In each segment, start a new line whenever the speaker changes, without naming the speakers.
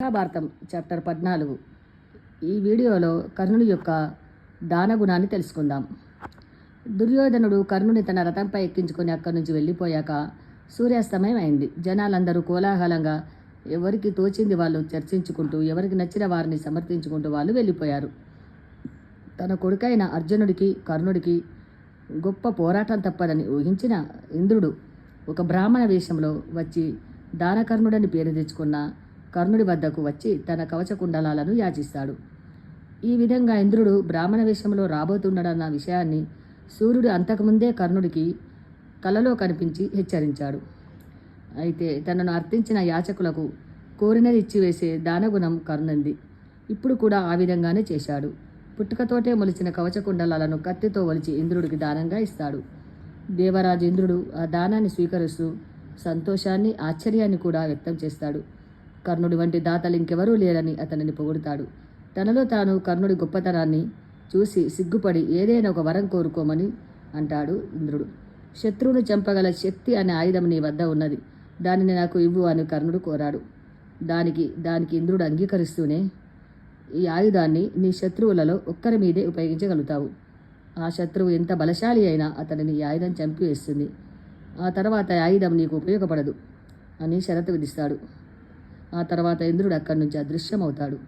Mahabharatam chapter పద్నాలుగు. ఈ వీడియోలో కర్ణుని యొక్క దాన గుణాన్ని తెలుసుకుందాం. దుర్యోధనుడు కర్ణుని తన రథంపై ఎక్కించుకొని అక్కడి నుంచి వెళ్ళిపోయాక సూర్యాస్తమయం అయింది. జనాలందరూ కోలాహలంగా ఎవరికి తోచింది వాళ్ళు చర్చించుకుంటూ ఎవరికి నచ్చిన వారిని సమర్థించుకుంటూ వాళ్ళు వెళ్ళిపోయారు. తన కొడుకైన అర్జునుడికి కర్ణుడికి గొప్ప పోరాటం తప్పదని ఊహించిన ఇంద్రుడు ఒక బ్రాహ్మణ వేషంలో వచ్చి దానకర్ణుడని పేరు తెచ్చుకున్న కర్ణుడి వద్దకు వచ్చి తన కవచ కుండలాలను యాచిస్తాడు. ఈ విధంగా ఇంద్రుడు బ్రాహ్మణ వేషంలో రాబోతున్నాడన్న విషయాన్ని సూర్యుడు అంతకుముందే కర్ణుడికి కలలో కనిపించి హెచ్చరించాడు. అయితే తనను అర్థించిన యాచకులకు కోరినది ఇచ్చివేసే దానగుణం కర్ణంది ఇప్పుడు కూడా ఆ విధంగానే చేశాడు. పుట్టుకతోటే మొలిచిన కవచకుండలాలను కత్తితో ఒలిచి ఇంద్రుడికి దానంగా ఇస్తాడు. దేవరాజు ఇంద్రుడు ఆ దానాన్ని స్వీకరిస్తూ సంతోషాన్ని ఆశ్చర్యాన్ని కూడా వ్యక్తం చేస్తాడు. కర్ణుడి వంటి దాతలు ఇంకెవరూ లేరని అతనిని పొగుడుతాడు. తనలో తాను కర్ణుడి గొప్పతనాన్ని చూసి సిగ్గుపడి ఏదైనా ఒక వరం కోరుకోమని అంటాడు ఇంద్రుడు. శత్రువును చంపగల శక్తి అనే ఆయుధం నీ వద్ద ఉన్నది. దానిని నాకు ఇవ్వు అని కర్ణుడు కోరాడు. దానికి దానికి ఇంద్రుడు అంగీకరిస్తూనే ఈ ఆయుధాన్ని నీ శత్రువులలో ఒక్కరి మీదే ఉపయోగించగలుగుతావు. ఆ శత్రువు ఎంత బలశాలి అయినా అతనిని ఈ ఆయుధం చంపివేస్తుంది. ఆ తర్వాత ఈ ఆయుధం నీకు ఉపయోగపడదు అని షరతు విధిస్తాడు. ఆ తర్వాత ఇంద్రుడు అక్కడి నుంచి అదృశ్యమవుతాడు.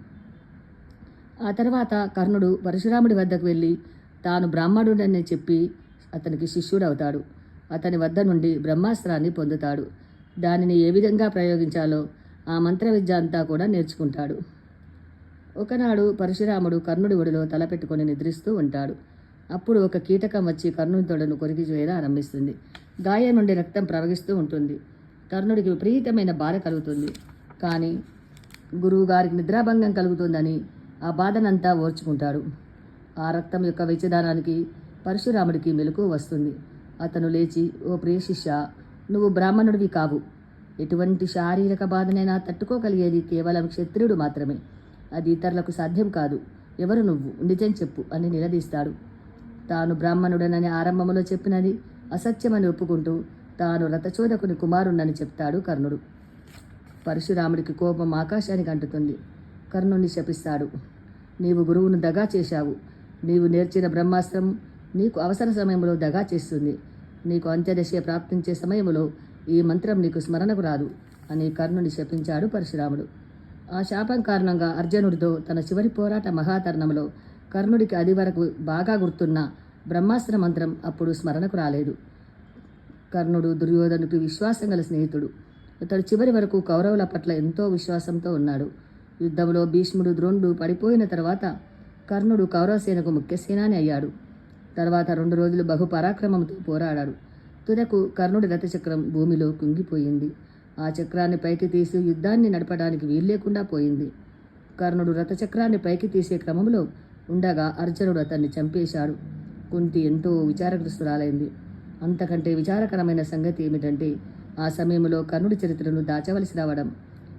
ఆ తర్వాత కర్ణుడు పరశురాముడి వద్దకు వెళ్ళి తాను బ్రాహ్మణుడని చెప్పి అతనికి శిష్యుడవుతాడు. అతని వద్ద నుండి బ్రహ్మాస్త్రాన్ని పొందుతాడు. దానిని ఏ విధంగా ప్రయోగించాలో ఆ మంత్ర విద్య అంతా కూడా నేర్చుకుంటాడు. ఒకనాడు పరశురాముడు కర్ణుడి ఒడిలో తలపెట్టుకొని నిద్రిస్తూ ఉంటాడు. అప్పుడు ఒక కీటకం వచ్చి కర్ణుని తొడను కొరికి చేయడం ఆరంభిస్తుంది. గాయం నుండి రక్తం ప్రవహిస్తూ ఉంటుంది. కర్ణుడికి విపరీతమైన బాధ కలుగుతుంది. కానీ గురువు గారికి నిద్రాభంగం కలుగుతుందని ఆ బాధనంతా ఓర్చుకుంటాడు. ఆ రక్తం యొక్క విచదానానికి పరశురాముడికి మెలకు వస్తుంది. అతను లేచి ఓ ప్రియశిష్య నువ్వు బ్రాహ్మణుడివి కావు. ఎటువంటి శారీరక బాధనైనా తట్టుకోగలిగేది కేవలం క్షత్రియుడు మాత్రమే. అది ఇతరులకు సాధ్యం కాదు. ఎవరు నువ్వు? నిజం చెప్పు అని నిలదీస్తాడు. తాను బ్రాహ్మణుడనని ఆరంభంలో చెప్పినది అసత్యమని ఒప్పుకుంటూ తాను రథచోదకుని కుమారుణ్ణని చెప్తాడు కర్ణుడు. పరశురాముడికి కోపం ఆకాశానికి అంటుతుంది. కర్ణుణ్ణి శపిస్తాడు. నీవు గురువును దగా చేశావు. నీవు నేర్చిన బ్రహ్మాస్త్రం నీకు అవసర సమయంలో దగా చేస్తుంది. నీకు అంత్యదశ ప్రాప్తించే సమయంలో ఈ మంత్రం నీకు స్మరణకు రాదు అని కర్ణుని శపించాడు పరశురాముడు. ఆ శాపం కారణంగా అర్జునుడితో తన చివరి పోరాట మహాతరణంలో కర్ణుడికి అది వరకు బాగా గుర్తున్న బ్రహ్మాస్త్ర మంత్రం అప్పుడు స్మరణకు రాలేదు. కర్ణుడు దుర్యోధనుడికి విశ్వాసం గల స్నేహితుడు. అతడు చివరి వరకు కౌరవుల పట్ల ఎంతో విశ్వాసంతో ఉన్నాడు. యుద్ధంలో భీష్ముడు ద్రోణుడు పడిపోయిన తర్వాత కర్ణుడు కౌరవసేనకు ముఖ్య సేనాని అయ్యాడు. తర్వాత రెండు రోజులు బహు పరాక్రమంతో పోరాడాడు. తుదకు కర్ణుడి రథచక్రం భూమిలో కుంగిపోయింది. ఆ చక్రాన్ని పైకి తీసి యుద్ధాన్ని నడపడానికి వీల్లేకుండా పోయింది. కర్ణుడు రథచక్రాన్ని పైకి తీసే క్రమంలో ఉండగా అర్జునుడు అతన్ని చంపేశాడు. కుంతి ఎంతో విచారగ్రస్తురాలైంది. అంతకంటే విచారకరమైన సంగతి ఏమిటంటే ఆ సమయంలో కర్ణుడి చరిత్రను దాచవలసి రావడం.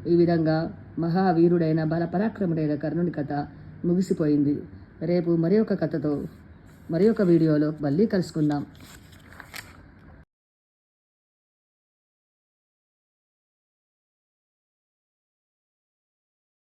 ఈ విధంగా మహావీరుడైన బలపరాక్రముడైన కర్ణుని కథ ముగిసిపోయింది. రేపు మరి ఒక కథతో మరి ఒక వీడియోలో మళ్ళీ కలుసుకుందాం.